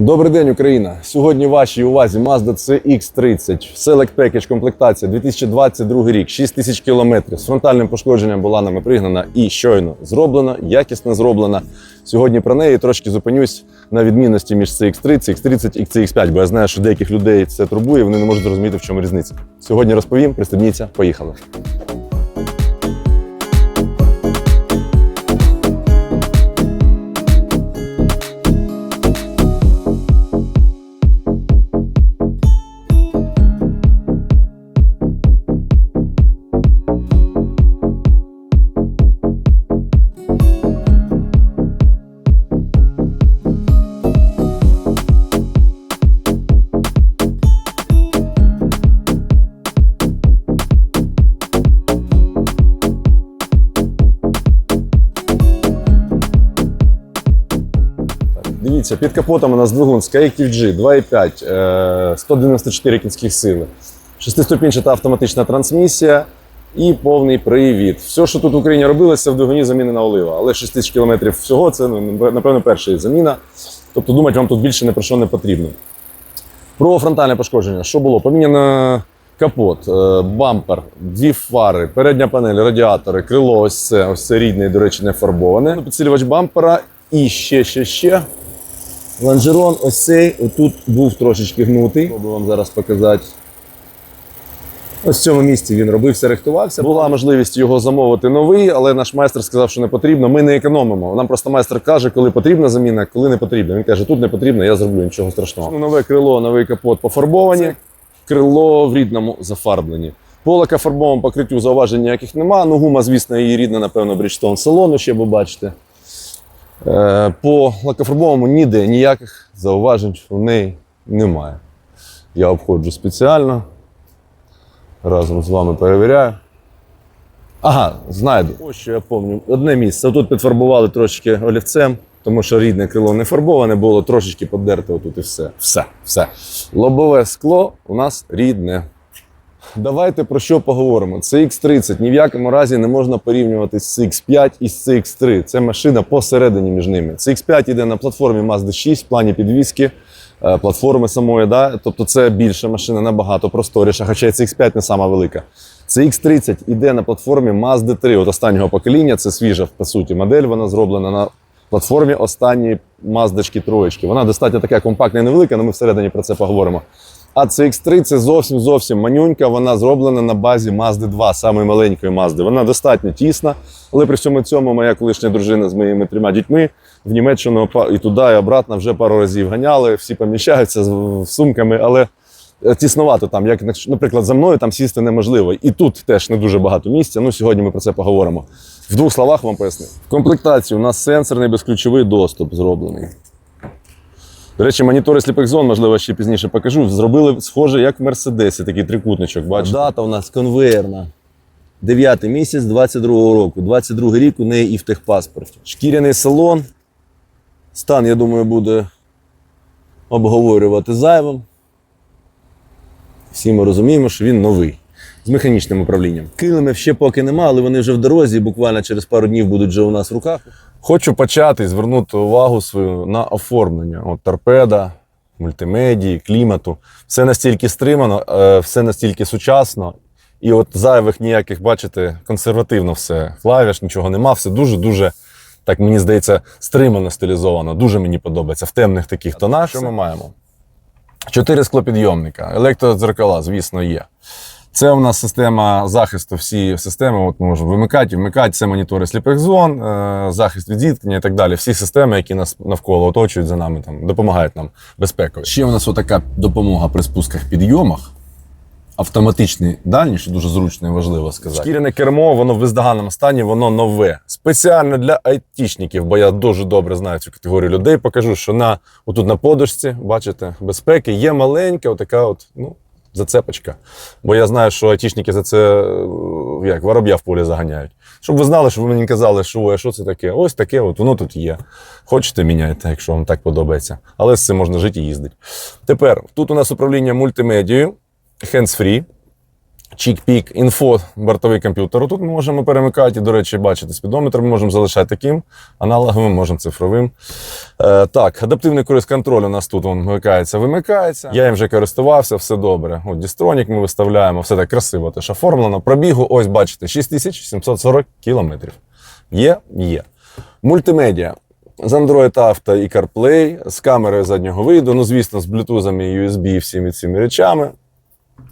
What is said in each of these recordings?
Добрий день, Україна! Сьогодні вашій увазі Mazda CX-30. Select Package комплектація 2022 рік, 6 тисяч кілометрів. З фронтальним пошкодженням була нами пригнана і щойно зроблена, якісно зроблена. Сьогодні про неї трошки зупинюсь на відмінності між CX-30, X30 і CX5, бо я знаю, що деяких людей це турбує, вони не можуть зрозуміти, в чому різниця. Сьогодні розповім, пристебніться, поїхали. Дивіться, під капотом у нас двигун SkyActiv-G 2.5, е, 194 кінських сили, шестиступінчата автоматична трансмісія і повний привід. Все, що тут в Україні робилося, в двигуні замінена олива. Але 6 тисяч кілометрів всього це, ну, напевно, перша заміна. Тобто думати вам тут більше не про що не потрібно. Про фронтальне пошкодження. Що було? Поміняно капот, е, бампер, дві фари, передня панель, радіатори, крило, ось це, ось це рідне, до речі, не фарбоване. Підсилювач бампера і ще, ще, ще. Лонжерон ось цей, отут був трошечки гнутий. Спробую вам зараз показати. Ось в цьому місці він робився, рихтувався. Була можливість його замовити новий, але наш майстер сказав, що не потрібно. Ми не економимо. Нам просто майстер каже, коли потрібна заміна, коли не потрібна. Він каже, тут не потрібно, я зроблю нічого страшного. Ну, Нове крило, новий капот пофарбовані, крило в рідному зафарбленні. По лакофарбовому покриттю зауважень ніяких нема. Ну, гума, звісно, її рідна, напевно, Bridgestone салону ще ви бачите. Е, По лакофарбовому ніде ніяких зауважень в неї немає. Я обходжу спеціально. Разом з вами перевіряю. Ага, знайду. Ось що я пам'ятаю. Одне місце. Тут підфарбували трошечки олівцем, тому що рідне крило не фарбоване було, трошечки подерте отут і все. Все, все. Лобове скло у нас рідне. Давайте про що поговоримо. CX30 ні в якому разі не можна порівнювати з CX5 і з CX3. Це машина посередині між ними. CX5 йде на платформі Mazda 6 в плані підвіски, е, платформи самої. Да? Тобто це більша машина, набагато просторіша, хоча і CX5 не сама велика. CX30 йде на платформі Mazda 3 от останнього покоління. Це свіжа, по суті, модель. Вона зроблена на платформі останньої Маздочки троєчки. Вона достатньо така компактна і невелика, але ми всередині про це поговоримо. А CX3 це зовсім зовсім манюнька. Вона зроблена на базі Mazda 2, самої маленької Mazda. Вона достатньо тісна, але при всьому цьому моя колишня дружина з моїми трьома дітьми в Німеччину і туди, і обратно вже пару разів ганяли. Всі поміщаються з сумками, але е, тіснувато там. Як наприклад, за мною там сісти неможливо. І тут теж не дуже багато місця. Ну сьогодні ми про це поговоримо. В двох словах вам поясню. В комплектації у нас сенсорний безключовий доступ зроблений. До речі, монітори сліпих зон, можливо, ще пізніше покажу. Зробили схоже, як в Мерседесі, такий трикутничок. Бачите? Дата у нас конвейерна. 9 місяць 22-го року. 22 й рік у неї і в техпаспорті. Шкіряний салон. Стан, я думаю, буде обговорювати зайвим. Всі ми розуміємо, що він новий. З механічним управлінням. Килимів ще поки нема, але вони вже в дорозі, буквально через пару днів будуть вже у нас в руках. Хочу почати і звернути увагу свою на оформлення. От торпеда, мультимедії, клімату. Все настільки стримано, е, все настільки сучасно. І от зайвих ніяких, бачите, консервативно все. Клавіш, нічого нема, все дуже-дуже, так мені здається, стримано стилізовано. Дуже мені подобається в темних таких тонах. Що ми маємо? Чотири склопідйомника, електродзеркала, звісно, є. Це у нас система захисту, всі системи. От ми можемо вимикати, вмикати. Це монітори сліпих зон, е, захист від зіткнення і так далі. Всі системи, які нас навколо оточують за нами, там допомагають нам безпеково. Ще у нас отака допомога при спусках підйомах. Автоматичний дальній, що дуже зручно і важливо сказати. Шкіряне кермо, воно в бездоганному стані, воно нове. Спеціально для айтішників, бо я дуже добре знаю цю категорію людей. Покажу, що на отут на подушці, бачите, безпеки є маленька, отака от, ну, зацепочка. Бо я знаю, що айтішники за це е, як вороб'я в полі заганяють. Щоб ви знали, щоб ви мені казали, що ой, що це таке? Ось таке, от воно тут є. Хочете міняйте, якщо вам так подобається. Але з цим можна жити і їздити. Тепер тут у нас управління мультимедією, hands-free. Чік-пік, інфо, бортовий комп'ютер. Тут ми можемо перемикати. До речі, бачите, спідометр ми можемо залишати таким аналоговим, можемо цифровим. Е, так, адаптивний круїз контроль у нас тут він вмикається, вимикається. Я їм вже користувався, все добре. От дістронік ми виставляємо, все так красиво теж оформлено. Пробігу, ось бачите, 6740 кілометрів. Є, є. Мультимедіа. З Android Auto і CarPlay, з камерою заднього виду, ну, звісно, з Bluetooth і USB і всіми цими речами.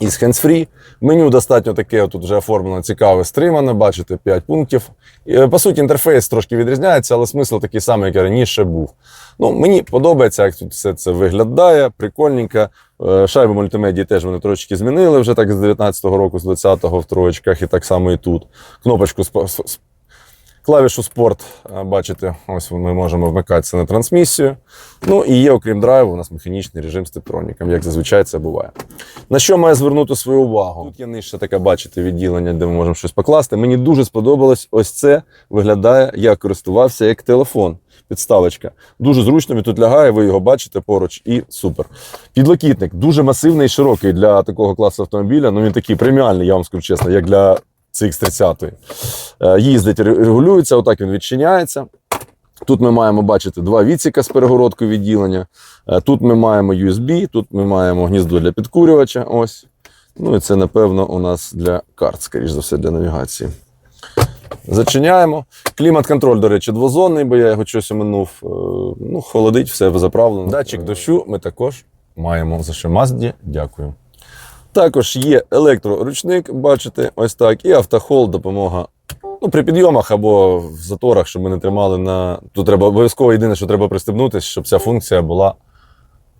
І з hands-free. Меню достатньо таке, тут вже оформлено цікаве, стримане, бачите, 5 пунктів. Е, По суті, інтерфейс трошки відрізняється, але смисл такий самий, як і раніше був. Ну, мені подобається, як тут все це виглядає, прикольненько. Е, Шайби мультимедії теж вони трошки змінили вже так з 19-го року, з 20-го в троєчках, і так само і тут. Кнопочку Клавішу спорт, е, бачите, ось ми можемо вмикатися на трансмісію. Ну і є, окрім драйву, у нас механічний режим з тептроніком, як зазвичай це буває. На що має звернути свою увагу? Тут є нижче таке, бачите, відділення, де ми можемо щось покласти. Мені дуже сподобалось ось це виглядає, я користувався як телефон. Підставочка. Дуже зручно, він тут лягає, ви його бачите поруч і супер. Підлокітник дуже масивний і широкий для такого класу автомобіля. Ну він такий преміальний, я вам скажу чесно, як для CX-30. Е, Їздить, регулюється, отак він відчиняється. Тут ми маємо бачити два відсіка з перегородкою відділення. Е, Тут ми маємо USB, тут ми маємо гніздо для підкурювача. Ось. Ну і це, напевно, у нас для карт, скоріш за все, для навігації. Зачиняємо. Клімат-контроль, до речі, двозонний, бо я його щось оминув. Е, Ну, холодить, все заправлено. Датчик дощу ми також маємо. За що Мазді, дякую. Також є електроручник, бачите, ось так, і автохол, допомога. Ну, при підйомах або в заторах, щоб ми не тримали на. Тут треба обов'язково єдине, що треба пристебнутися, щоб ця функція була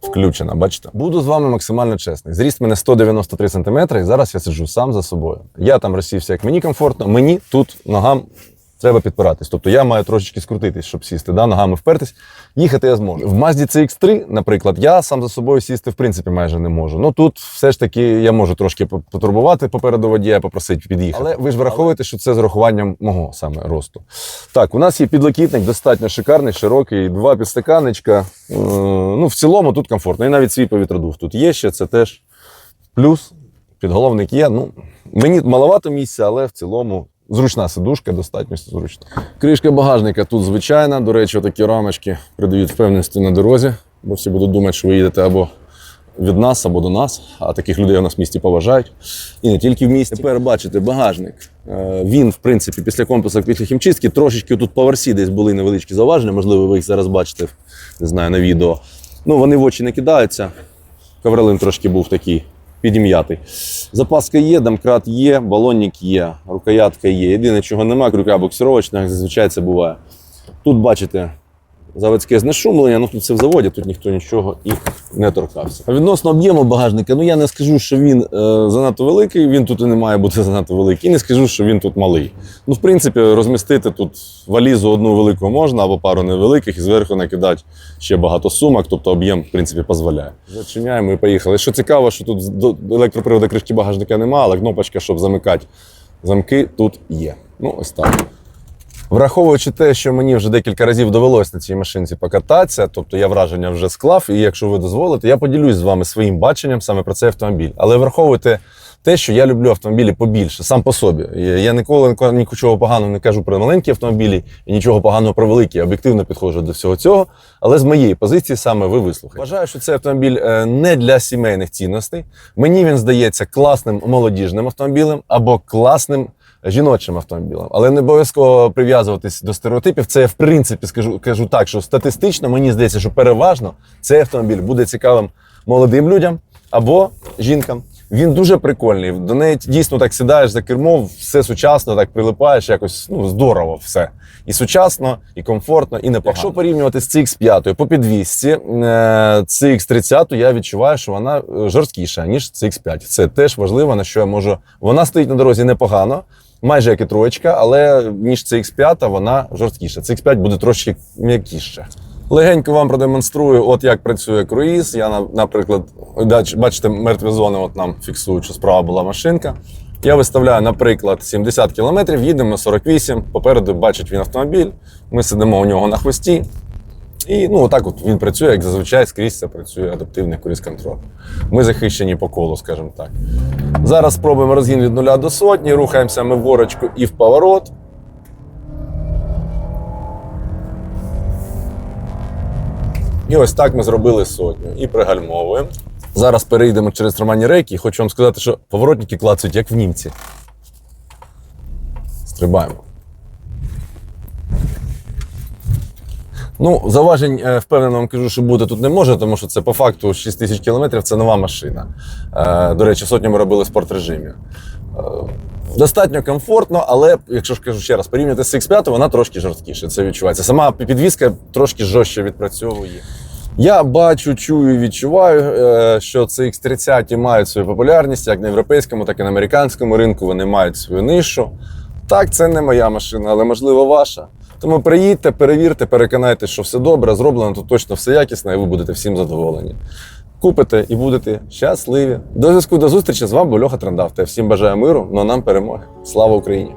включена. Бачите? Буду з вами максимально чесний. Зріст мене 193 см, і зараз я сиджу сам за собою. Я там розсівся, як мені комфортно, мені тут ногам треба підпиратись. Тобто я маю трошечки скрутитись, щоб сісти, да, ногами впертись. Їхати я зможу. В Mazda CX3, наприклад, я сам за собою сісти в принципі майже не можу. Ну тут все ж таки я можу трошки потурбувати попереду водія, попросити під'їхати. Але ви ж враховуєте, що це з урахуванням мого саме росту. Так, у нас є підлокітник, достатньо шикарний, широкий, два підстаканничка. Е, Ну, в цілому тут комфортно. І навіть свій повітродув тут є ще, це теж плюс. Підголовник є. Ну, мені маловато місця, але в цілому зручна сидушка, достатньо зручна. Кришка багажника тут звичайна. До речі, такі рамочки придають впевненості на дорозі, бо всі будуть думати, що ви їдете або від нас, або до нас. А таких людей у нас в місті поважають. І не тільки в місті. Тепер бачите, багажник. Е, Він, в принципі, після комплекса, після хімчистки, трошечки тут по версі десь були невеличкі зауваження. Можливо, ви їх зараз бачите, не знаю, на відео. Ну, вони в очі не кидаються. Ковролин трошки був такий підім'ятий. Запаска є, домкрат є, балонник є, рукоятка є. Єдине, чого немає, крюка боксировочна, зазвичай це буває. Тут бачите заводське знешумлення, ну тут все в заводі, тут ніхто нічого і не торкався. Відносно об'єму багажника, ну я не скажу, що він е, занадто великий, він тут і не має бути занадто великий, і не скажу, що він тут малий. Ну, в принципі, розмістити тут валізу одну велику можна або пару невеликих і зверху накидати ще багато сумок, тобто об'єм, в принципі, дозволяє. Зачиняємо і поїхали. Що цікаво, що тут електроприводу кришки багажника немає, але кнопочка, щоб замикати замки, тут є. Ну, ось так. Враховуючи те, що мені вже декілька разів довелось на цій машинці покататися, тобто я враження вже склав, і якщо ви дозволите, я поділюсь з вами своїм баченням саме про цей автомобіль. Але враховуйте те, що я люблю автомобілі побільше, сам по собі. Я ніколи нічого поганого не кажу про маленькі автомобілі і нічого поганого про великі. Об'єктивно підходжу до всього цього. Але з моєї позиції саме ви вислухаєте. Вважаю, що цей автомобіль е, не для сімейних цінностей. Мені він здається класним молодіжним автомобілем або класним жіночим автомобілем. Але не обов'язково прив'язуватись до стереотипів. Це я в принципі скажу, кажу так, що статистично мені здається, що переважно цей автомобіль буде цікавим молодим людям або жінкам. Він дуже прикольний. До неї дійсно так сідаєш за кермо, все сучасно, так прилипаєш, якось ну здорово все. І сучасно, і комфортно, і непогано. Якщо порівнювати з CX5 по підвісці, е, CX30 я відчуваю, що вона е, жорсткіша, ніж CX5. Це теж важливо, на що я можу. Вона стоїть на дорозі непогано, майже як і троєчка, але ніж CX5 вона жорсткіша. CX5 буде трошки м'якіше. Легенько вам продемонструю, от як працює круїз. Я, наприклад, бачите, мертві зони от нам фіксують, що справа була машинка. Я виставляю, наприклад, 70 км, їдемо 48, попереду бачить він автомобіль. Ми сидимо у нього на хвості. І ну, отак от він працює, як зазвичай скрізь це працює адаптивний круїз-контроль. Ми захищені по колу, скажімо так. Зараз спробуємо розгін від нуля до сотні, рухаємося ми в горочку і в поворот. І ось так ми зробили сотню і пригальмовуємо. Зараз перейдемо через тримання рейки. І хочу вам сказати, що поворотники клацають, як в німці. Стрибаємо. Ну, заважень, е, впевнено вам кажу, що бути тут не може, тому що це по факту 6 тисяч кілометрів це нова машина. Е, До речі, сотню ми робили в спортрежимі. Е, Достатньо комфортно, але якщо ж кажу ще раз, порівняти з X5, вона трошки жорсткіше. Це відчувається. Сама підвізка трошки жорстче відпрацьовує. Я бачу, чую, відчуваю, е, що це X30 мають свою популярність як на європейському, так і на американському ринку. Вони мають свою нишу. Так, це не моя машина, але можливо ваша. Тому приїдьте, перевірте, переконайтеся, що все добре, зроблено, тут точно все якісно, і ви будете всім задоволені. Купите і будете щасливі. До зв'язку, до зустрічі. З вами був Льоха Трандафте. Всім бажаю миру, ну а нам перемоги. Слава Україні!